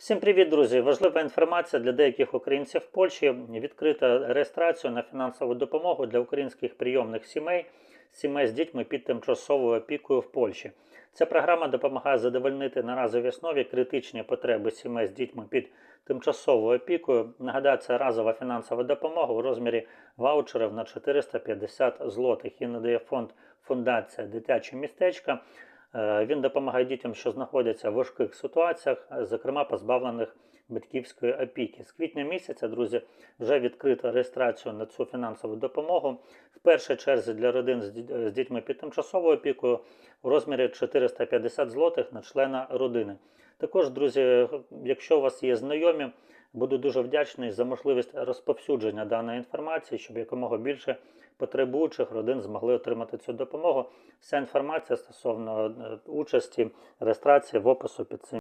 Всім привіт, друзі! Важлива інформація для деяких українців в Польщі. Відкрита реєстрація на фінансову допомогу для українських прийомних сімей, сімей з дітьми під тимчасовою опікою в Польщі. Ця програма допомагає задовольнити на разовій основі критичні потреби сімей з дітьми під тимчасовою опікою. Нагадаю, це разова фінансова допомога у розмірі ваучерів на 450 злотих. Її надає фонд Фундація Дитяче містечка. Е, Він допомагає дітям, що знаходяться в важких ситуаціях, е, зокрема позбавлених батьківської опіки. З квітня місяця, друзі, вже відкрито реєстрацію на цю фінансову допомогу. В першій черзі для родин з з дітьми під тимчасовою опікою у розмірі 450 злотих на члена родини. Також, друзі, якщо у вас є знайомі, буду дуже вдячний за можливість розповсюдження даної інформації, щоб якомога більше потребуючих родин змогли отримати цю допомогу. Вся інформація стосовно е, участі реєстрації в опису під цим.